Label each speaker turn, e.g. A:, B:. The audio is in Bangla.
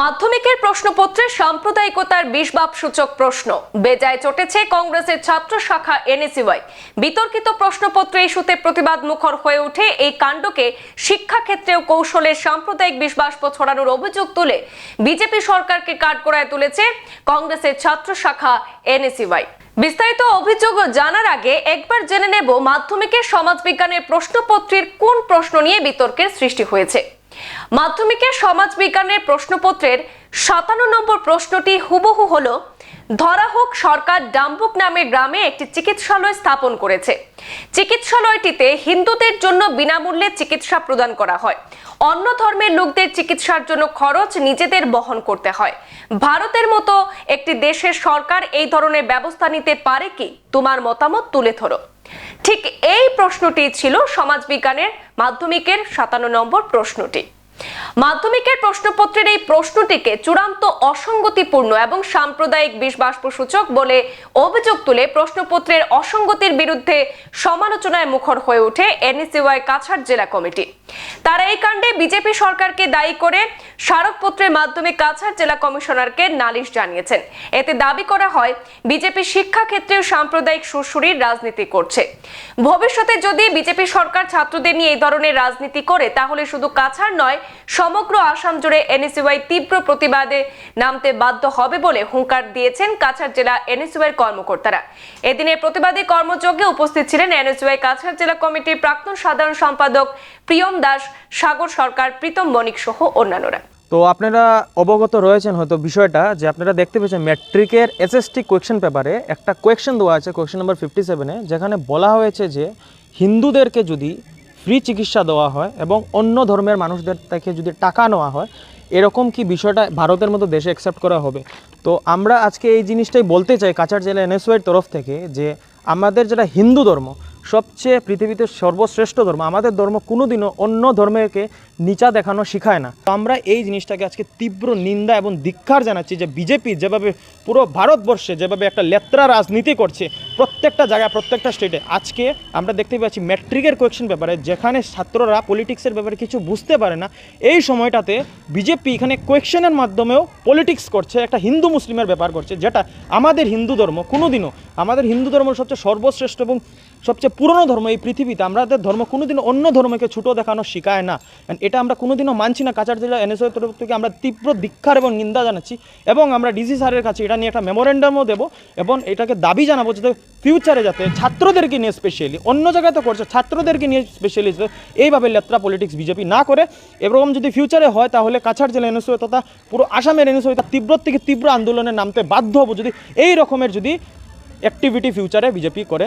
A: মাধ্যমিকের প্রশ্নপত্রে সাম্প্রদায়িকতার বিষবাব সূচক প্রশ্ন। বেজায় চটেছে কংগ্রেসের ছাত্র শাখা এনএসইউআই। বিতর্কিত প্রশ্নপত্র ইস্যুতে প্রতিবাদ মুখর হয়ে ওঠে এই কাণ্ডকে। শিক্ষাক্ষেত্রেও কৌশলের সাম্প্রদায়িক বিষবাষ্প ছড়ানোর অভিযোগ তুলে বিজেপি সরকারকে কাঠগড়ায় তুলেছে কংগ্রেসের ছাত্র শাখা এনএসইউআই। বিস্তারিত অভিযোগ জানার আগে একবার জেনে নেব মাধ্যমিকের সমাজবিজ্ঞানের প্রশ্নপত্রের কোন প্রশ্ন নিয়ে বিতর্কের সৃষ্টি হয়েছে। মাধ্যমিকের সমাজ বিজ্ঞানের প্রশ্নপত্রের সাতান্ন নম্বর প্রশ্নটি হুবহু হল, ধরা হোক সরকার ডাম্বুক নামে গ্রামে একটি চিকিৎসালয় স্থাপন করেছে। চিকিৎসালয়টিতে হিন্দুদের জন্য বিনামূল্যে চিকিৎসা প্রদান করা হয়। অন্য ধর্মের লোকদের চিকিৎসার জন্য খরচ নিজেদের বহন করতে হয়। ভারতের মতো একটি দেশের সরকার এই ধরনের ব্যবস্থা নিতে পারে কি? তোমার মতামত তুলে ধরো। ঠিক এই প্রশ্নটি ছিল সমাজবিজ্ঞানের মাধ্যমিকের সাতান্ন নম্বর প্রশ্নটি। মাধ্যমিকের প্রশ্নপত্রের এই প্রশ্নটিকে চূড়ান্ত অসঙ্গতিপূর্ণ এবং সাম্প্রদায়িক বিশ্বাস সূচক বলে অভিযোগ তুলে প্রশ্নপত্রের অসঙ্গতির বিরুদ্ধে সমালোচনায় মুখর হয়ে ওঠে এনএসইউআই কাছাড় জেলা কমিটি। তারা এই কাণ্ডে বিজেপি সরকারকে দায়ী করে স্মারকপত্রের মাধ্যমে কাছাড় জেলা কমিশনারকে নালিশ জানিয়েছেন। এতে দাবি করা হয়, বিজেপি শিক্ষাক্ষেত্রেও সাম্প্রদায়িক সুরসুরির রাজনীতি করছে। ভবিষ্যতে যদি বিজেপি সরকার ছাত্রদের নিয়ে এই ধরনের রাজনীতি করে, তাহলে শুধু কাছাড় নয়, সমগ্র আসাম জুড়ে এনএসইউআই তীব্র প্রতিবাদে নামতে বাধ্য হবে বলে হুঙ্কার দিয়েছেন কাছাড় জেলা এনএসইউআই কর্মকর্তারা। এদিনের প্রতিবাদী কর্মযজ্ঞে উপস্থিত ছিলেন এনএসইউআই কাছাড় জেলা কমিটির প্রাক্তন সাধারণ সম্পাদক প্রিয়ম দাস, সাগর সরকার, প্রীতম বণিক সহ অন্যান্যরা।
B: তো আপনারা অবগত রয়েছেন হয়তো বিষয়টা যে আপনারা দেখতে পেয়েছেন ম্যাট্রিকের এসএসটি কোয়েকশন পেপারে একটা কোয়েকশন দেওয়া আছে কোয়েকশন নাম্বার ফিফটি সেভেনে যেখানে বলা হয়েছে যে হিন্দুদেরকে যদি ফ্রি চিকিৎসা দেওয়া হয় এবং অন্য ধর্মের মানুষদের থেকে যদি টাকা নেওয়া হয়, এরকম কি বিষয়টা ভারতের মতো দেশে অ্যাকসেপ্ট করা হবে? তো আমরা আজকে এই জিনিসটাই বলতে চাই কাছাড় জেলা এনএসওয়ের তরফ থেকে যে আমাদের যেটা হিন্দু ধর্ম সবচেয়ে পৃথিবীতে সর্বশ্রেষ্ঠ ধর্ম। আমাদের ধর্ম কোনোদিনও অন্য ধর্মকে নিচা দেখানো শেখায় না। তো আমরা এই জিনিসটাকে আজকে তীব্র নিন্দা এবং ধিক্ষার জানাচ্ছি যে বিজেপি যেভাবে পুরো ভারতবর্ষে যেভাবে একটা লেত্রা রাজনীতি করছে প্রত্যেকটা জায়গায়, প্রত্যেকটা স্টেটে, আজকে আমরা দেখতে পাচ্ছি ম্যাট্রিকের কোয়েকশন ব্যাপারে যেখানে ছাত্ররা পলিটিক্সের ব্যাপারে কিছু বুঝতে পারে না, এই সময়টাতে বিজেপি এখানে কোয়েকশনের মাধ্যমেও পলিটিক্স করছে, একটা হিন্দু মুসলিমের ব্যাপার করছে, যেটা আমাদের হিন্দু ধর্ম কোনোদিনও, আমাদের হিন্দু ধর্ম সবচেয়ে সর্বশ্রেষ্ঠ এবং সবচেয়ে পুরনো ধর্ম এই পৃথিবীতে। আমাদের ধর্ম কোনোদিনও অন্য ধর্মকে ছুটো দেখানো শেখায় না। এটা আমরা কোনোদিনও মানছি না। কাছাড় জেলা এনএসওর তরফ থেকে আমরা তীব্র ধিক্ষার এবং নিন্দা জানাচ্ছি এবং আমরা ডিসি স্যারের কাছে এটা নিয়ে একটা মেমোরেন্ডামও দেবো এবং এটাকে দাবি জানাব যাতে ফিউচারে যাতে ছাত্রদেরকে নিয়ে স্পেশালি অন্য জায়গায় তো করছে, ছাত্রদেরকে নিয়ে স্পেশালি এইভাবে লেত্রা পলিটিক্স বিজেপি না করে, এরকম যদি ফিউচারে হয় তাহলে কাছাড় জেলা এনএসও তথা পুরো আসামের এনএসও তার তীব্র থেকে তীব্র আন্দোলনে নামতে বাধ্য হব যদি এই রকমের যদি অ্যাক্টিভিটি ফিউচারে বিজেপি করে।